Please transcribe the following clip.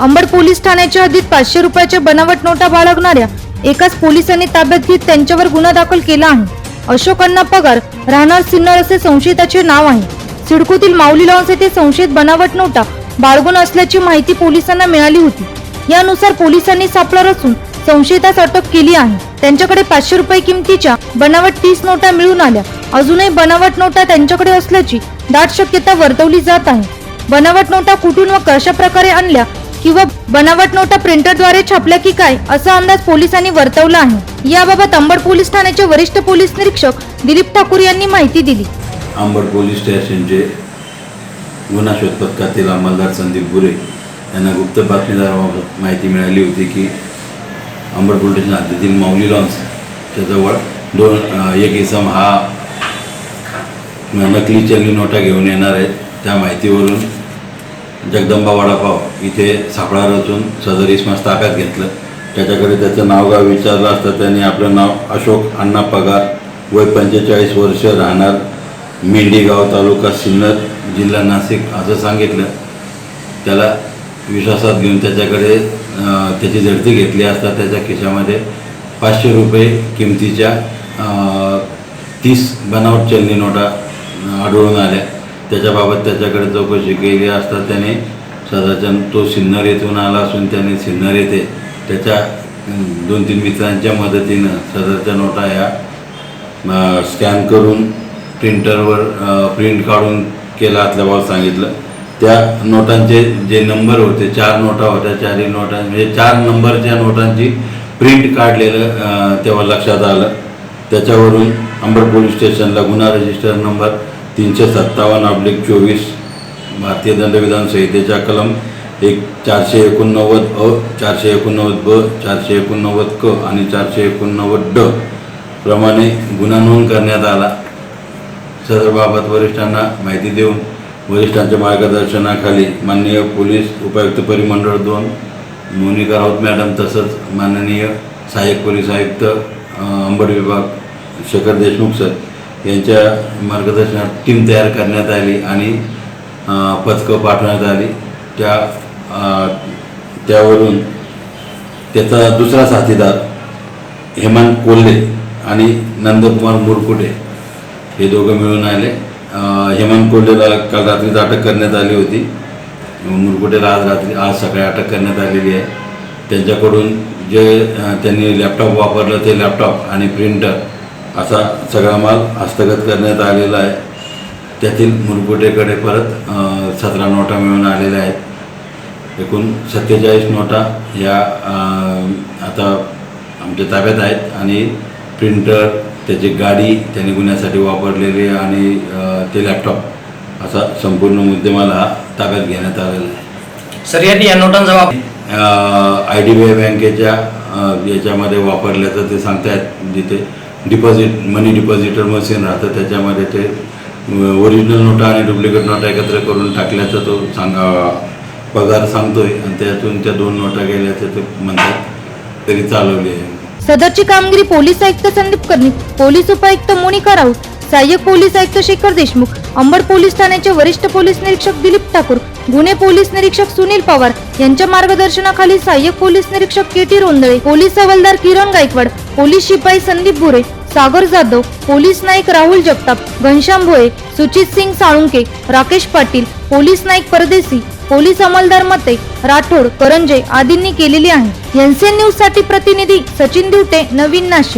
Ambad police ठाण्याच्या हद्दीत पाचशे रुपयाच्या बनावट नोटा बाळगणाऱ्या एकाच पोलिसांनी ताब्यात घेत त्यांच्यावर गुन्हा दाखल केला आहे. अशोक अण्णा पगार राहणार सिन्नर असे संशयिताचे नाव आहे. सिडकोतील माऊली लॉन्स येथे संशयित बनावट नोटा बाळगून असल्याची माहिती पोलिसांना मिळाली होती. यानुसार पोलिसांनी सापळा रचून संशयितास अटक केली आहे. त्यांच्याकडे पाचशे रुपये किमतीच्या बनावट तीस नोटा मिळून आल्या. अजूनही बनावट नोटा त्यांच्याकडे असल्याची दाट शक्यता वर्तवली जात आहे. बनावट नोटा कुठून व कशा प्रकारे आणल्या किंवा बनावट नोटा प्रिंटरद्वारे छापल्या की काय असा अंदाज पोलिसांनी वर्तवला आहे. याबाबत अंबड पोलीस ठाण्याचे वरिष्ठ पोलीस निरीक्षक दिलीप ठाकूर यांनी माहिती दिली. अंबड पोलीस स्टेशनचे गुन्हा शोध पथकातील अंमलदार संदीप गुरे यांना गुप्त बातमीदाराबाबत माहिती मिळाली होती की अंबड पोलीस स्टेशन हद्दीतील माऊली लॉन्सच्या जवळ दोन एक इसम हा नकली चलनी नोटा घेऊन येणार आहेत त्या माहितीवरून जगदंबा वडापाव इथे सापळा रचून सदर इसमास ताब्यात घेतलं. त्याच्याकडे त्याचं नावगाव विचारलं असतं त्यांनी आपलं नाव अशोक अण्णा पगार वय पंचेचाळीस वर्ष राहणार मेंढीगाव तालुका सिन्नर जिल्हा नाशिक असं सांगितलं. त्याला विश्वासात घेऊन त्याच्याकडे त्याची झडती घेतली असता त्याच्या खिशामध्ये पाचशे रुपये किमतीच्या तीस बनावट चलनी नोटा आढळून आल्या. त्याच्याबाबत त्याच्याकडे चौकशी केली असता त्याने सदाच्या तो सिन्नर येथून आला असून त्याने सिन्नर येथे त्याच्या दोन तीन मित्रांच्या मदतीनं सदरच्या नोटा ह्या स्कॅन करून प्रिंटरवर प्रिंट काढून केला असल्याबाबत सांगितलं. त्या नोटांचे जे नंबर होते चार नोटा होत्या चारही नोटा म्हणजे चार नंबरच्या नोटांची प्रिंट काढलेलं तेव्हा लक्षात आलं. त्याच्यावरून अंबड पोलीस स्टेशनला गुन्हा रजिस्टर नंबर तीनशे सत्तावन्न अब्लिक चोवीस भारतीय दंडविधान संहितेच्या कलम एक चारशे एकोणनव्वद अ चारशे एकोणनव्वद ब चारशे एकोणनव्वद क आणि चारशे एकोणनव्वद ड प्रमाणे गुन्हा नोंद करण्यात आला. सदरबाबत वरिष्ठांना माहिती देऊन वरिष्ठांच्या मार्गदर्शनाखाली माननीय पोलीस उपायुक्त परिमंडळ दोन मोनिका राऊत मॅडम तसंच माननीय सहाय्यक पोलीस आयुक्त अंबड विभाग शेखर देशमुख सर यांच्या मार्गदर्शनात टीम तयार करण्यात आली आणि पथकं पाठवण्यात आली. त्या त्यावरून त्याचा दुसरा साथीदार हेमंत कोल्हे आणि नंदकुमार मुरकुटे हे दोघं मिळून आले. हेमंत कोल्हेला काल रात्रीच अटक करण्यात आली होती. मुरकुटेला आज रात्री आज सकाळी अटक करण्यात आलेली आहे. त्यांच्याकडून जे त्यांनी लॅपटॉप वापरलं ते लॅपटॉप आणि प्रिंटर असा सगळा माल हस्तगत करण्यात आलेला आहे. त्यातील मुरकुटेकडे परत सतरा नोटा मिळून आलेल्या आहेत. एकूण सत्तेचाळीस नोटा या आता आमच्या ताब्यात आहेत आणि प्रिंटर त्याची गाडी त्यांनी गुन्ह्यासाठी वापरलेली आणि ते लॅपटॉप असा संपूर्ण मुद्देमाल हा ताब्यात घेण्यात आलेला आहे. सर यांनी या नोटांचा वापर आय डी बी आय बँकेच्या याच्यामध्ये वापरल्याचं ते सांगतायत जिथे डिपॉझिट मनी डिपॉझिटर मशीन राहतं. त्याच्यामध्ये ते ओरिजिनल नोटा आणि डुप्लिकेट नोटा एकत्र करून टाकल्याचा तो सांगा पगार सांगतोय. आणि त्यातून त्या दोन नोटा गेल्याचं ते म्हणतात. तरी चालवली आहे. सदरची कामगिरी पोलीस आयुक्त संदीप कर्णिक पोलीस उपायुक्त मोनिका राऊत सहाय्यक पोलीस आयुक्त शेखर देशमुख अंबड पोलीस ठाण्याचे वरिष्ठ पोलीस निरीक्षक दिलीप ठाकूर गुन्हे पोलीस निरीक्षक सुनील पवार यांच्या मार्गदर्शनाखाली सहाय्यक पोलीस निरीक्षक के टी रोंदळे पोलीस हवालदार किरण गायकवाड पोलीस शिपाई Sandeep Bhure Sagar Jadhav police Naik Rahul Jagtap Ghanshyam Bhoye Suchit Singh Salunke Rakesh Patil police Naik Pardesi police अंमलदार Mate Rathod Karanje आदींनी केलेली आहे. एनसीएन न्यूजसाठी प्रतिनिधी सचिन दिवटे नवीन नाशिक.